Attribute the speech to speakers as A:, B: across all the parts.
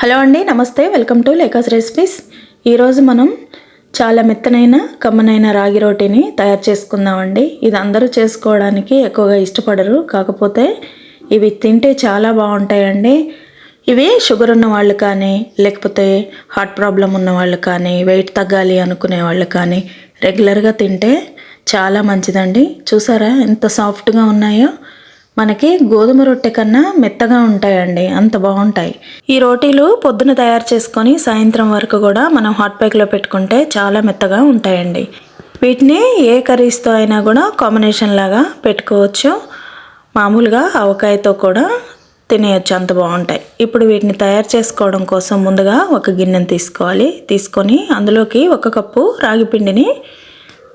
A: Hello అండి నమస్తే welcome to లేకాస్ recipes. ఈరోజు మనం చాలా మెత్తనైన కమ్మనైన రాగి రోటీని తయారు చేసుకుందామండి. ఇది అందరూ చేసుకోవడానికి ఎక్కువగా ఇష్టపడరు. కాకపోతే ఇవి తింటే చాలా బాగుంటాయండి. ఇవి షుగర్ ఉన్న వాళ్ళు కానీ లేకపోతే హార్ట్ ప్రాబ్లం ఉన్న వాళ్ళు కానీ వెయిట్ తగ్గాలి అనుకునే వాళ్ళు కానీ రెగ్యులర్గా తింటే చాలా మంచిదండి. చూసారా ఎంత సాఫ్ట్గా ఉన్నాయో? మనకి గోధుమ రొట్టె కన్నా మెత్తగా ఉంటాయండి అంత బాగుంటాయి. ఈ రోటీలు పొద్దున తయారు చేసుకొని సాయంత్రం వరకు కూడా మనం హాట్ ప్యాక్లో పెట్టుకుంటే చాలా మెత్తగా ఉంటాయండి. వీటిని ఏ కర్రీస్తో అయినా కూడా కాంబినేషన్ లాగా పెట్టుకోవచ్చు. మామూలుగా ఆవకాయతో కూడా తినేయచ్చు అంత బాగుంటాయి. ఇప్పుడు వీటిని తయారు చేసుకోవడం కోసం ముందుగా ఒక గిన్నెను తీసుకోవాలి. తీసుకొని అందులోకి ఒక కప్పు రాగి పిండిని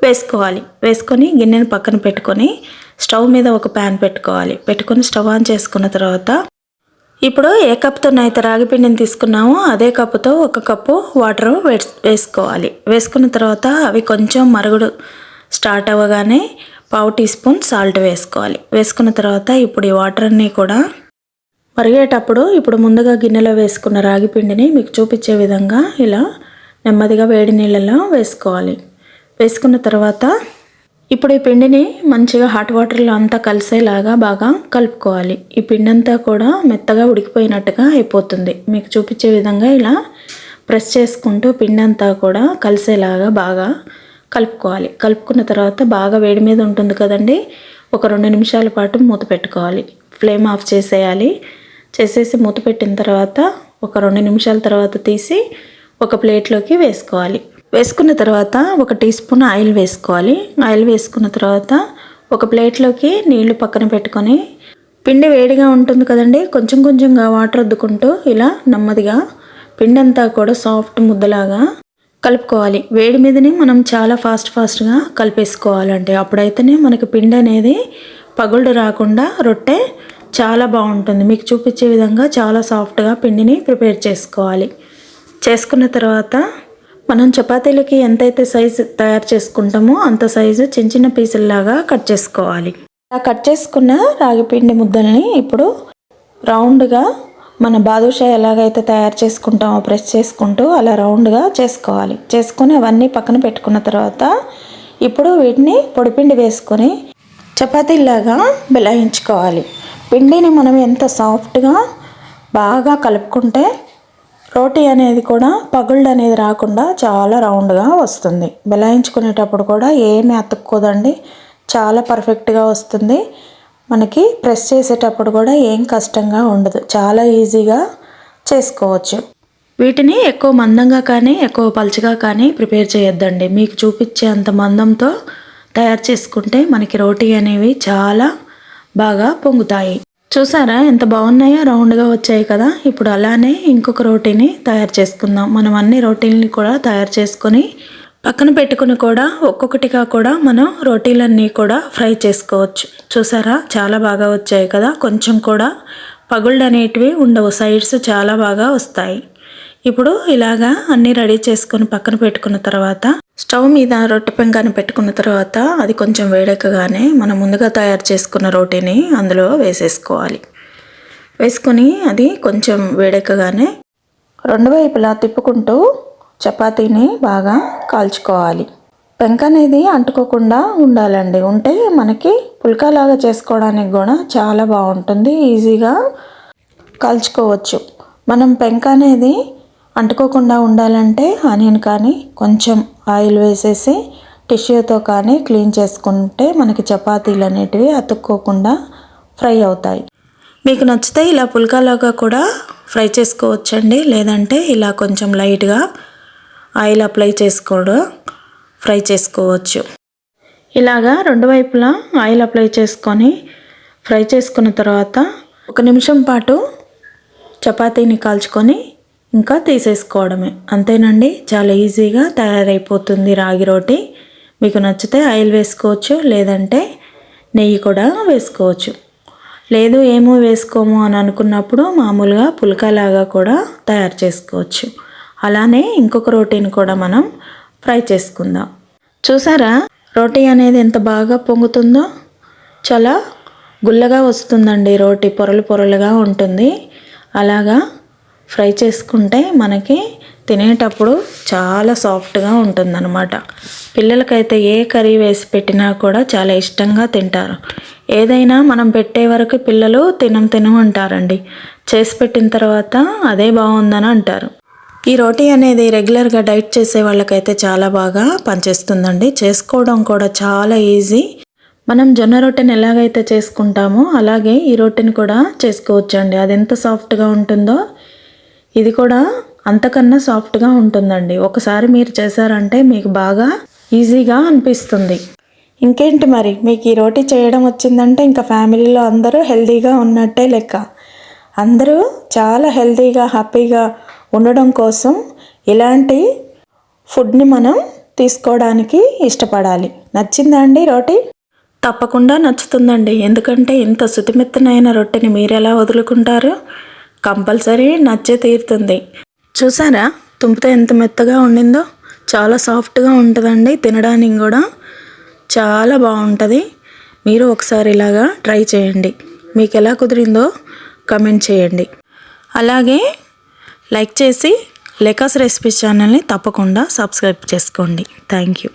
A: వేసుకోవాలి. వేసుకొని గిన్నెను పక్కన పెట్టుకొని స్టవ్ మీద ఒక ప్యాన్ పెట్టుకోవాలి. పెట్టుకొని స్టవ్ ఆన్ చేసుకున్న తర్వాత ఇప్పుడు ఏ కప్తో అయితే రాగి పిండిని తీసుకున్నామో అదే కప్పుతో ఒక కప్పు వాటర్ వేసుకోవాలి. వేసుకున్న తర్వాత అవి కొంచెం మరుగుడు స్టార్ట్ అవ్వగానే పావు టీ స్పూన్ సాల్ట్ వేసుకోవాలి. వేసుకున్న తర్వాత ఇప్పుడు ఈ వాటర్ అన్నీ కూడా మరిగేటప్పుడు ఇప్పుడు ముందుగా గిన్నెలో వేసుకున్న రాగి పిండిని మీకు చూపించే విధంగా ఇలా నెమ్మదిగా వేడి నీళ్ళలో వేసుకోవాలి. వేసుకున్న తర్వాత ఇప్పుడు ఈ పిండిని మంచిగా హాట్ వాటర్లో అంతా కలిసేలాగా బాగా కలుపుకోవాలి. ఈ పిండి అంతా కూడా మెత్తగా ఉడికిపోయినట్టుగా అయిపోతుంది. మీకు చూపించే విధంగా ఇలా ప్రెస్ చేసుకుంటూ పిండి అంతా కూడా కలిసేలాగా బాగా కలుపుకోవాలి. కలుపుకున్న తర్వాత బాగా వేడి మీద ఉంటుంది కదండి ఒక రెండు నిమిషాల పాటు మూత పెట్టుకోవాలి. ఫ్లేమ్ ఆఫ్ చేసేయాలి. చేసేసి మూత పెట్టిన తర్వాత ఒక రెండు నిమిషాల తర్వాత తీసి ఒక ప్లేట్లోకి వేసుకోవాలి. వేసుకున్న తర్వాత ఒక టీ స్పూన్ ఆయిల్ వేసుకోవాలి. ఆయిల్ వేసుకున్న తర్వాత ఒక ప్లేట్లోకి నీళ్ళు పక్కన పెట్టుకొని పిండి వేడిగా ఉంటుంది కదండి కొంచెం కొంచెంగా వాటర్ వద్దుకుంటూ ఇలా నెమ్మదిగా పిండి అంతా కూడా సాఫ్ట్ ముద్దలాగా కలుపుకోవాలి. వేడి మీదనే మనం చాలా ఫాస్ట్ ఫాస్ట్గా కలిపేసుకోవాలండి. అప్పుడైతేనే మనకి పిండి అనేది పగుళ్ళు రాకుండా రొట్టె చాలా బాగుంటుంది. మీకు చూపించే విధంగా చాలా సాఫ్ట్గా పిండిని ప్రిపేర్ చేసుకోవాలి. చేసుకున్న తర్వాత మనం చపాతీలకి ఎంతైతే సైజు తయారు చేసుకుంటామో అంత సైజు చిన్న చిన్న పీసుల్లాగా కట్ చేసుకోవాలి. అలా కట్ చేసుకున్న రాగి పిండి ముద్దల్ని ఇప్పుడు రౌండ్గా మన బాదుషా ఎలాగైతే తయారు చేసుకుంటామో ప్రెస్ చేసుకుంటూ అలా రౌండ్గా చేసుకోవాలి. చేసుకొని అవన్నీ పక్కన పెట్టుకున్న తర్వాత ఇప్పుడు వీటిని పొడిపిండి వేసుకొని చపాతీలాగా బెలాయించుకోవాలి పిండిని మనం ఎంత సాఫ్ట్గా బాగా కలుపుకుంటే రోటీ అనేది కూడా పగుళ్ళు అనేది రాకుండా చాలా రౌండ్గా వస్తుంది. బెలాయించుకునేటప్పుడు కూడా ఏమీ అతుక్కోదండి. చాలా పర్ఫెక్ట్గా వస్తుంది. మనకి ప్రెస్ చేసేటప్పుడు కూడా ఏం కష్టంగా ఉండదు. చాలా ఈజీగా చేసుకోవచ్చు. వీటిని ఎక్కువ మందంగా కానీ ఎక్కువ పలుచగా కానీ ప్రిపేర్ చేయొద్దండి. మీకు చూపించే అంత మందంతో తయారు చేసుకుంటే మనకి రోటీ అనేవి చాలా బాగా పొంగుతాయి. చూసారా? ఎంత బాగున్నాయో రౌండ్గా వచ్చాయి కదా. ఇప్పుడు అలానే ఇంకొక రోటీని తయారు చేసుకుందాం. మనం అన్ని రోటీలని కూడా తయారు చేసుకొని పక్కన పెట్టుకుని కూడా ఒక్కొక్కటిగా కూడా మనం రోటీలన్నీ కూడా ఫ్రై చేసుకోవచ్చు. చూసారా? చాలా బాగా వచ్చాయి కదా. కొంచెం కూడా పగుళ్ళు అనేటివి ఉండవు. సైడ్స్ చాలా బాగా వస్తాయి. ఇప్పుడు ఇలాగా అన్నీ రెడీ చేసుకొని పక్కన పెట్టుకున్న తర్వాత స్టవ్ మీద రొట్టె పెంకాన్ని పెట్టుకున్న తర్వాత అది కొంచెం వేడెక్కగానే మనం ముందుగా తయారు చేసుకున్న రోటీని అందులో వేసేసుకోవాలి. వేసుకొని అది కొంచెం వేడెక్కగానే రెండు వైపులా తిప్పుకుంటూ చపాతీని బాగా కాల్చుకోవాలి. పెంక అనేది అంటుకోకుండా ఉండాలండి. ఉంటే మనకి పుల్కాలాగా చేసుకోవడానికి కూడా చాలా బాగుంటుంది. ఈజీగా కాల్చుకోవచ్చు. మనం పెంక అనేది అంటుకోకుండా ఉండాలంటే ఆనియన్ కానీ కొంచెం ఆయిల్ వేసేసి టిష్యూతో కానీ క్లీన్ చేసుకుంటే మనకి చపాతీలు అనేటివి అతుక్కోకుండా ఫ్రై అవుతాయి. మీకు నచ్చితే ఇలా పుల్కాలాగా కూడా ఫ్రై చేసుకోవచ్చండి. లేదంటే ఇలా కొంచెం లైట్గా ఆయిల్ అప్లై చేసుకోవడం ఫ్రై చేసుకోవచ్చు. ఇలాగా రెండు వైపులా ఆయిల్ అప్లై చేసుకొని ఫ్రై చేసుకున్న తర్వాత ఒక నిమిషం పాటు చపాతీని కాల్చుకొని ఇంకా తీసేసుకోవడమే. అంతేనండి చాలా ఈజీగా తయారైపోతుంది రాగి రోటి. మీకు నచ్చితే ఆయిల్ వేసుకోవచ్చు లేదంటే నెయ్యి కూడా వేసుకోవచ్చు. లేదు ఏమో వేసుకోము అని అనుకున్నప్పుడు మామూలుగా పుల్కాలాగా కూడా తయారు చేసుకోవచ్చు. అలానే ఇంకొక రోటీని కూడా మనం ఫ్రై చేసుకుందాం. చూసారా రోటీ అనేది ఎంత బాగా పొంగుతుందో? చాలా గుల్లగా వస్తుందండి రోటీ పొరలు పొరలుగా ఉంటుంది. అలాగా ఫ్రై చేసుకుంటే మనకి తినేటప్పుడు చాలా సాఫ్ట్గా ఉంటుందన్నమాట. పిల్లలకైతే ఏ కర్రీ వేసి పెట్టినా కూడా చాలా ఇష్టంగా తింటారు. ఏదైనా మనం పెట్టే వరకు పిల్లలు తినం తినం అంటారండి. చేసి పెట్టిన తర్వాత అదే బాగుందని అంటారు. ఈ రోటీ అనేది రెగ్యులర్గా డైట్ చేసే వాళ్ళకైతే చాలా బాగా పనిచేస్తుందండి. చేసుకోవడం కూడా చాలా ఈజీ. మనం జొన్న రొట్టెని ఎలాగైతే చేసుకుంటామో అలాగే ఈ రొట్టెని కూడా చేసుకోవచ్చండి. అది ఎంత సాఫ్ట్గా ఉంటుందో ఇది కూడా అంతకన్నా సాఫ్ట్గా ఉంటుందండి. ఒకసారి మీరు చేశారంటే మీకు బాగా ఈజీగా అనిపిస్తుంది. ఇంకేంటి మరి? మీకు ఈ రోటీ చేయడం వచ్చిందంటే ఇంకా ఫ్యామిలీలో అందరూ హెల్తీగా ఉన్నట్టే లెక్క. అందరూ చాలా హెల్తీగా హ్యాపీగా ఉండడం కోసం ఇలాంటి ఫుడ్ని మనం తీసుకోవడానికి ఇష్టపడాలి. నచ్చిందా అండి రోటీ? తప్పకుండా నచ్చుతుందండి. ఎందుకంటే ఇంత శుతిమెత్తనైన రొట్టెని మీరు ఎలా వదులుకుంటారు? కంపల్సరీ నచ్చే తీరుతుంది. చూసారా? తుంపితే ఎంత మెత్తగా ఉండిందో? చాలా సాఫ్ట్గా ఉంటుందండి తినడానికి కూడా. చాలా బాగుంటుంది. మీరు ఒకసారి ఇలాగా ట్రై చేయండి. మీకు ఎలా కుదిరిందో కమెంట్ చేయండి. అలాగే లైక్ చేసి లెకాస్ రెసిపీస్ ఛానల్ని తప్పకుండా సబ్స్క్రైబ్ చేసుకోండి. Thank you